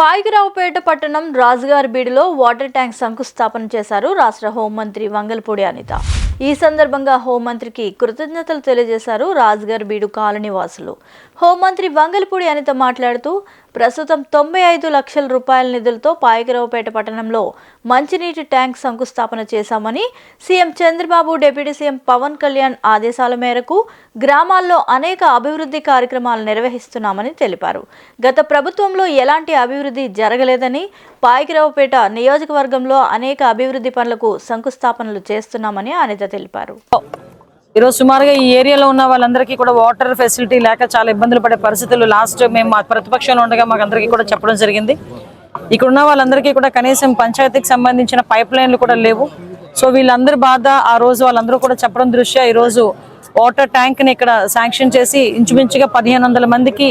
పాయికిరావుపేట పట్టణం రాజుగారి బీడులో water tank శంకుస్థాపన చేశారు రాష్ట్ర హోంమంత్రి వంగల్పూడి అనిత. ఈ సందర్భంగా హోంమంత్రికి కృతజ్ఞతలు తెలియజేశారు రాజుగారి బీడు కాలనీ వాసులు. హోంమంత్రి వంగల్పూడి అనిత మాట్లాడుతూ ప్రస్తుతం తొంభై ఐదు లక్షల రూపాయల నిధులతో పాయకరావుపేట పట్టణంలో మంచినీటి ట్యాంక్ శంకుస్థాపన చేశామని CM Chandrababu deputy CM Pawan Kalyan ఆదేశాల మేరకు గ్రామాల్లో అనేక అభివృద్ధి కార్యక్రమాలు నిర్వహిస్తున్నామని తెలిపారు. గత ప్రభుత్వంలో ఎలాంటి అభివృద్ధి జరగలేదని పాయకరావుపేట నియోజకవర్గంలో అనేక అభివృద్ధి పనులకు శంకుస్థాపనలు చేస్తున్నామని అనిత తెలిపారు. ఈరోజు సుమారుగా ఈ ఏరియాలో ఉన్న వాళ్ళందరికీ కూడా వాటర్ ఫెసిలిటీ లేక చాలా ఇబ్బందులు పడే పరిస్థితులు. లాస్ట్ మేము మా ప్రతిపక్షంలో ఉండగా మాకు అందరికీ కూడా చెప్పడం జరిగింది. ఇక్కడ ఉన్న వాళ్ళందరికీ కూడా కనీసం పంచాయతీకి సంబంధించిన పైప్ లైన్లు కూడా లేవు. సో వీళ్ళందరి బాధ ఆ రోజు వాళ్ళందరూ కూడా చెప్పడం దృష్ట్యా ఈరోజు వాటర్ ట్యాంక్ని ఇక్కడ శాంక్షన్ చేసి ఇంచుమించుగా పదిహేను వందల మందికి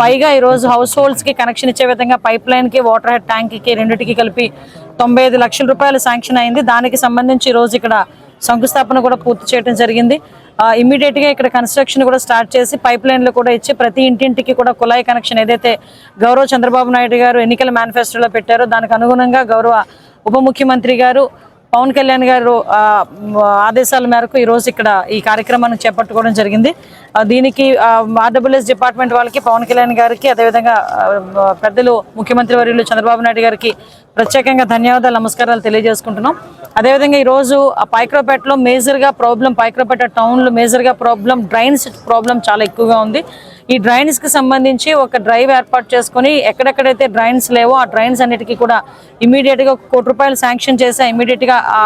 పైగా ఈరోజు హౌస్ హోల్డ్స్కి కనెక్షన్ ఇచ్చే విధంగా పైప్ లైన్కి వాటర్ హెడ్ ట్యాంక్కి రెండింటికి కలిపి తొంభై ఐదు లక్షల రూపాయలు శాంక్షన్ అయింది. దానికి సంబంధించి ఈరోజు ఇక్కడ శంకుస్థాపన కూడా పూర్తి చేయడం జరిగింది. ఇమీడియట్గా ఇక్కడ కన్స్ట్రక్షన్ కూడా స్టార్ట్ చేసి పైప్ లైన్లు కూడా ఇచ్చి ప్రతి ఇంటింటికి కూడా కుళాయి కనెక్షన్ ఏదైతే గౌరవ చంద్రబాబు నాయుడు గారు ఎన్నికల మేనిఫెస్టోలో పెట్టారో దానికి అనుగుణంగా గౌరవ ఉప ముఖ్యమంత్రి గారు పవన్ కళ్యాణ్ గారు ఆదేశాల మేరకు ఈరోజు ఇక్కడ ఈ కార్యక్రమాన్ని చేపట్టుకోవడం జరిగింది. దీనికి ఆర్డబ్ల్యూఎస్ డిపార్ట్మెంట్ వాళ్ళకి పవన్ కళ్యాణ్ గారికి అదేవిధంగా పెద్దలు ముఖ్యమంత్రి వర్యులు చంద్రబాబు నాయుడు గారికి ప్రత్యేకంగా ధన్యవాదాలు నమస్కారాలు తెలియజేసుకుంటున్నాం. అదేవిధంగా ఈరోజు ఆ పైక్రోపేటలో మేజర్గా ప్రాబ్లం పైక్రోపేట టౌన్లో మేజర్గా ప్రాబ్లం డ్రైన్స్ ప్రాబ్లం చాలా ఎక్కువగా ఉంది. ఈ డ్రైన్స్కి సంబంధించి ఒక డ్రైవ్ ఏర్పాటు చేసుకొని ఎక్కడెక్కడైతే డ్రైన్స్ లేవో ఆ డ్రైన్స్ అన్నిటికీ కూడా ఇమీడియట్గా ఒక కోటి రూపాయలు శాంక్షన్ చేసి ఇమీడియట్గా ఆ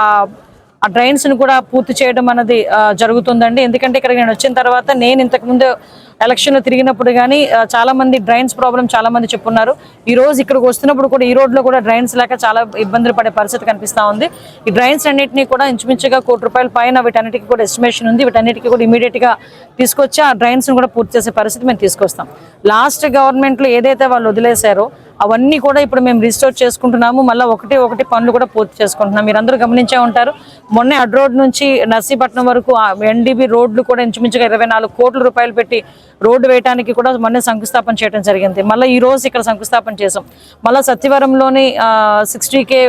ఆ డ్రైన్స్ను కూడా పూర్తి చేయడం అనేది జరుగుతుందండి. ఎందుకంటే ఇక్కడ నేను వచ్చిన తర్వాత నేను ఇంతకు ముందు ఎలక్షన్లో తిరిగినప్పుడు కానీ చాలా మంది డ్రైన్స్ ప్రాబ్లం చాలా మంది చెప్పున్నారు. ఈ రోజు ఇక్కడికి వస్తున్నప్పుడు కూడా ఈ రోడ్లో కూడా డ్రైన్స్ లేక చాలా ఇబ్బందులు పడే పరిస్థితి కనిపిస్తూ ఉంది. ఈ డ్రైన్స్ అన్నింటినీ కూడా ఇంచుమించుగా కోటి రూపాయల పైన వీటన్నిటికీ కూడా ఎస్టిమేషన్ ఉంది. వీటన్నిటికీ కూడా ఇమీడియట్గా తీసుకొచ్చి ఆ డ్రైన్స్ను కూడా పూర్తి చేసే పరిస్థితి మేము తీసుకొస్తాం. లాస్ట్ గవర్నమెంట్లో ఏదైతే వాళ్ళు వదిలేశారో అవన్నీ కూడా ఇప్పుడు మేము రిజిస్టోర్ చేసుకుంటున్నాము. మళ్ళీ ఒకటి ఒకటి పనులు కూడా పూర్తి చేసుకుంటున్నాం. మీరందరూ గమనించే ఉంటారు. మొన్నే అడ్ రోడ్ నుంచి నర్సీపట్నం వరకు ఎన్డీబీ రోడ్లు కూడా ఇంచుమించుగా ఇరవై నాలుగు కోట్ల రూపాయలు పెట్టి రోడ్డు వేయడానికి కూడా మొన్నే శంకుస్థాపన చేయడం జరిగింది. మళ్ళీ ఈ రోజు ఇక్కడ శంకుస్థాపన చేసాం మళ్ళీ సత్యవరంలోని సిక్స్టీ కే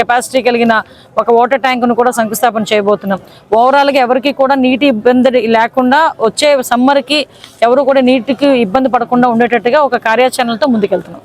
కెపాసిటీ కలిగిన ఒక వాటర్ ట్యాంకును కూడా శంకుస్థాపన చేయబోతున్నాం. ఓవరాల్గా ఎవరికి కూడా నీటి ఇబ్బంది లేకుండా వచ్చే సమ్మర్కి ఎవరు కూడా నీటికి ఇబ్బంది పడకుండా ఉండేటట్టుగా ఒక కార్యాచరణతో ముందుకెళ్తున్నాం.